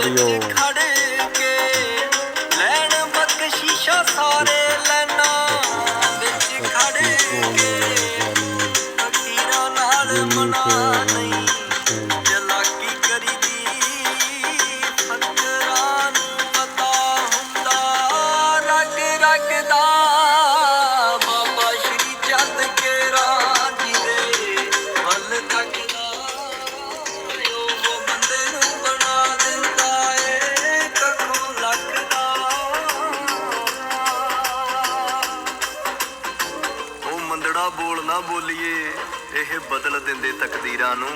Audio ਖੜੇ ਕੇ ਲੈਣ ਬਖਸ਼ਿਸ਼ਾ ਸਾਰੇ ਕੜੜਾ ਬੋਲ ਨਾ ਬੋਲੀਏ, ਇਹ ਬਦਲ ਦਿੰਦੇ ਤਕਦੀਰਾਂ ਨੂੰ।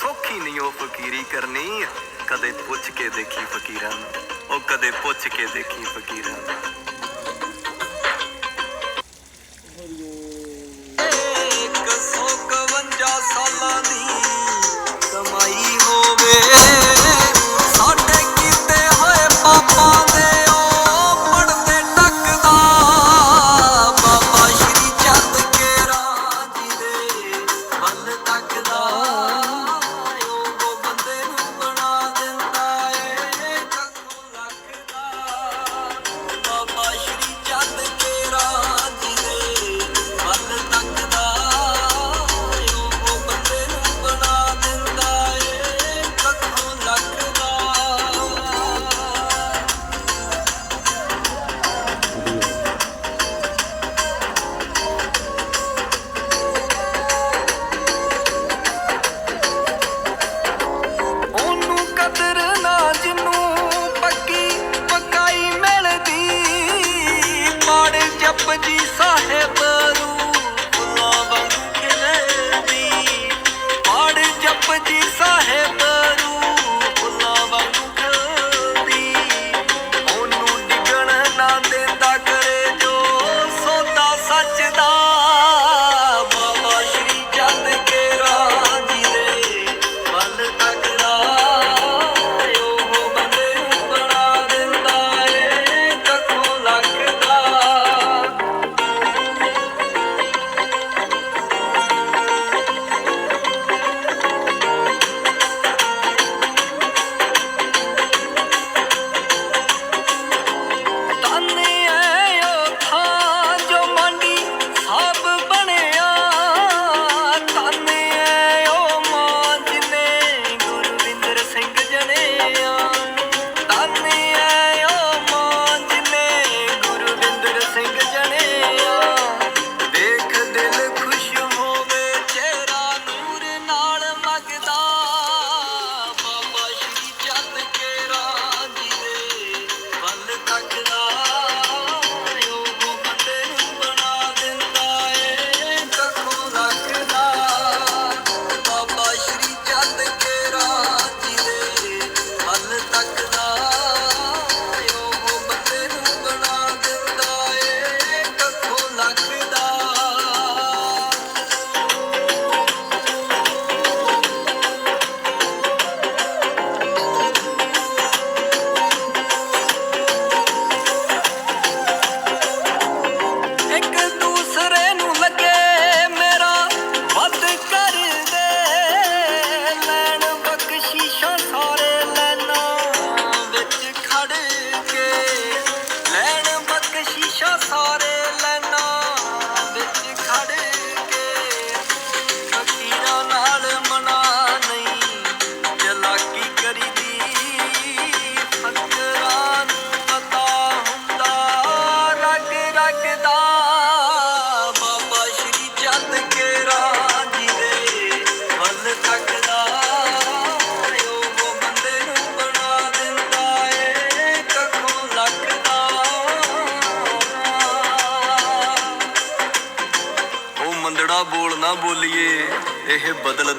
ਸੋਖੀ ਨਹੀਂ ਉਹ ਫਕੀਰੀ ਕਰਨੀ, ਕਦੇ ਪੁੱਛ ਕੇ ਦੇਖੀ ਫਕੀਰਾਂ ਨੂੰ। ਉਹ ਕਦੇ ਪੁੱਛ ਕੇ ਦੇਖੀ ਫਕੀਰਾਂ ਨੂੰ।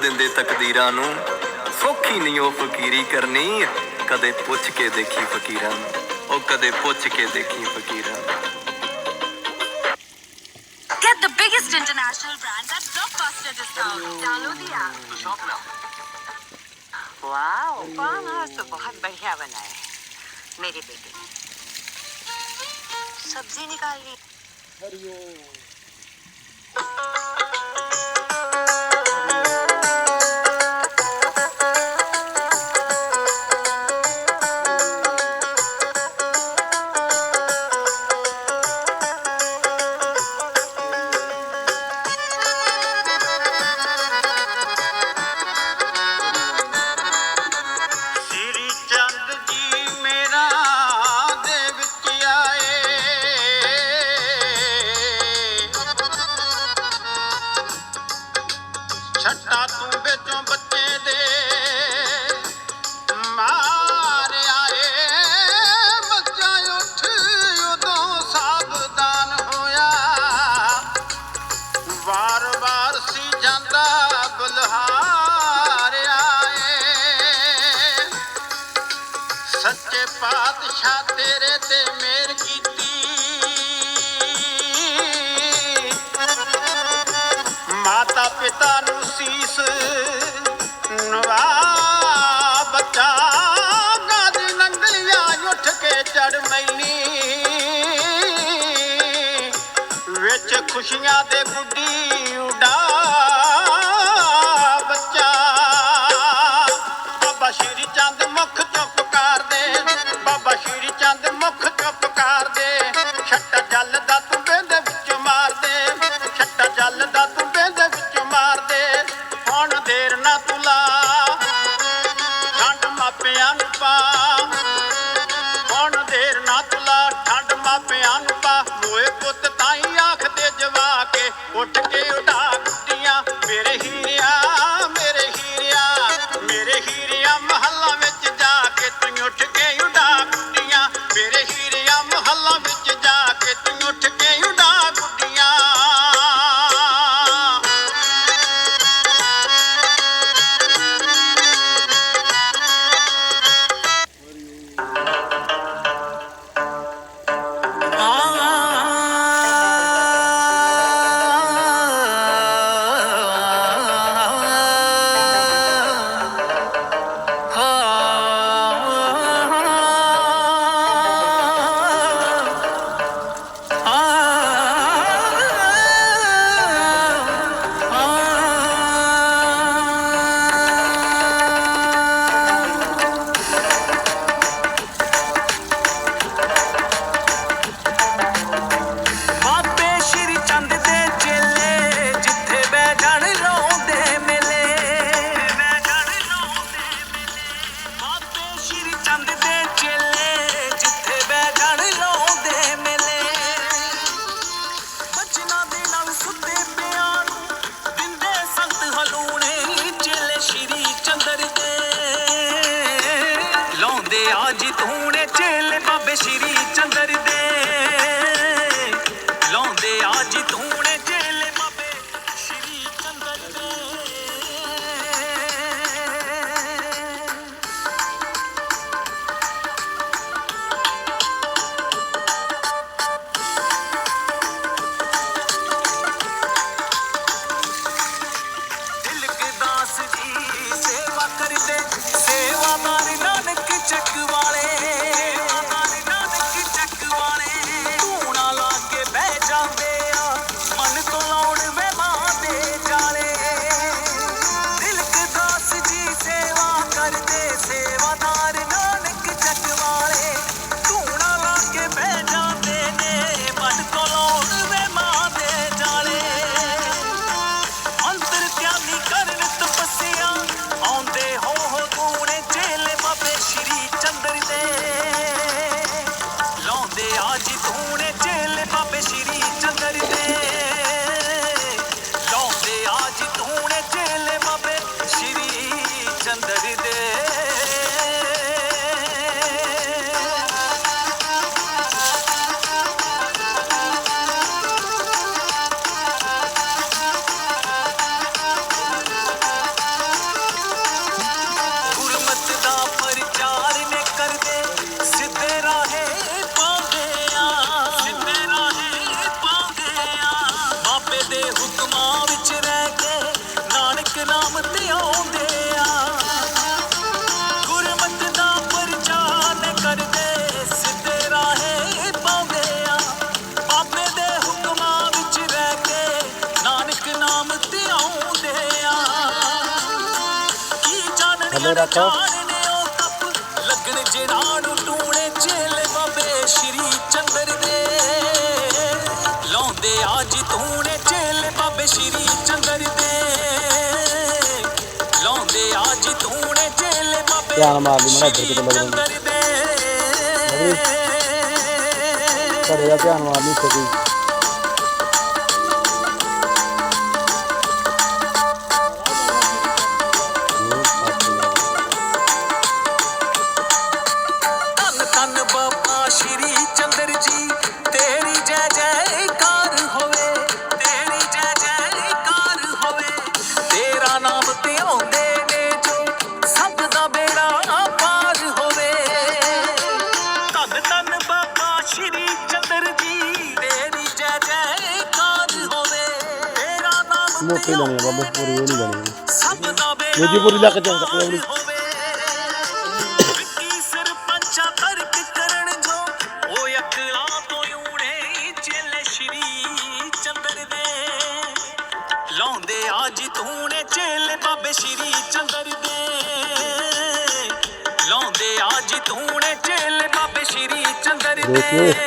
ਦਿੰਦੇ ਤਕਦੀਰਾਂ ਨੂੰ ਸੋਖੀ ਨਹੀਂ ਉਹ ਫਕੀਰੀ ਕਰਨੀ ਕਦੇ ਪੁੱਛ ਕੇ ਦੇਖੀ ਫਕੀਰਾਂ ਨੂੰ ਉਹ ਕਦੇ ਪੁੱਛ ਕੇ ਦੇਖੀ ਫਕੀਰਾਂ Get the biggest international brands at blockbuster discount. Download the app. तो शौक ना वाह पान हाउस तो बहुत बढ़िया बना है मेरी बेटी ने सब्जी निकाल ली हरिओम ਪਾਤਸ਼ਾਹ ਤੇਰੇ ਤੇ ਮੇਰ ਕੀਤੀ। ਮਾਤਾ ਪਿਤਾ ਨੂੰ ਸੀਸ ਨਵਾ ਬਚਾ ਨਾ ਦੀ ਨੰਗਲੀਆਂ ਉੱਠ ਕੇ ਚੜ ਮੈਲੀ ਵਿੱਚ ਖੁਸ਼ੀਆਂ ਦੇ ਗੁੱਡੀ ਅੱਜ ਹੂੰ ਉਹ ਕੱਪ ਲੱਗਣ ਜਿਹੜਾ ਨੂੰ ਟੂਣੇ ਚੇਲੇ ਬਾਬੇ ਸ਼੍ਰੀ ਚੰਦਰ ਦੇ। ਲਾਉਂਦੇ ਅੱਜ ਤੂਣੇ ਚੇਲੇ ਬਾਬੇ ਸ਼੍ਰੀ ਚੰਦਰ ਦੇ। ਲਾਉਂਦੇ ਅੱਜ ਤੂਣੇ ਚੇਲੇ ਬਾਬੇ ਧਿਆਨ ਮਾਰ ਲਈ ਮਾੜਾ ਇੱਧਰ ਕਿਤੇ ਲੱਗ ਜਾਂਦਾ। ਘਰੇ ਦਾ ਧਿਆਨ ਮਾਰ ਲਈ ਇੱਥੇ ਮੋਟੀ ਲੈਣੀ ਆ ਬਾਬਾ ਪੂਰੀ ਇਹ ਨਹੀਂ ਲੈਣੀ ਦੂਜੀ ਪੂਰੀ ਲੱਕ ਚ ਚੱਕ ਲੈ ਹੋਵੇ। ਵਿੱਕੀ ਸਰਪੰਚਾ ਤਰਕ ਕਰਨ ਜੋ ਉਹ ਅਕਲਾਂ ਤੋਂ ਊੜੇ ਚੇਲੇ ਸ਼੍ਰੀ ਚੰਦਰ ਦੇ। ਲਾਉਂਦੇ ਅੱਜ ਤੂਣੇ ਚੇਲੇ ਬਾਬੇ ਸ਼੍ਰੀ ਚੰਦਰ ਦੇ। ਲਾਉਂਦੇ ਅੱਜ ਤੂਣੇ ਚੇਲੇ ਬਾਬੇ ਸ਼੍ਰੀ ਚੰਦਰ ਦੇ।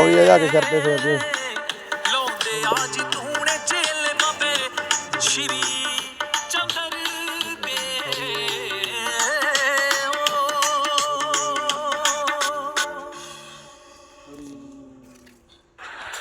ਚੰਦਰ ਦੇ ਕਾਉ ਇਹ ਜਾ ਕੇ ਕਰਦੇ ਫਿਰਦੇ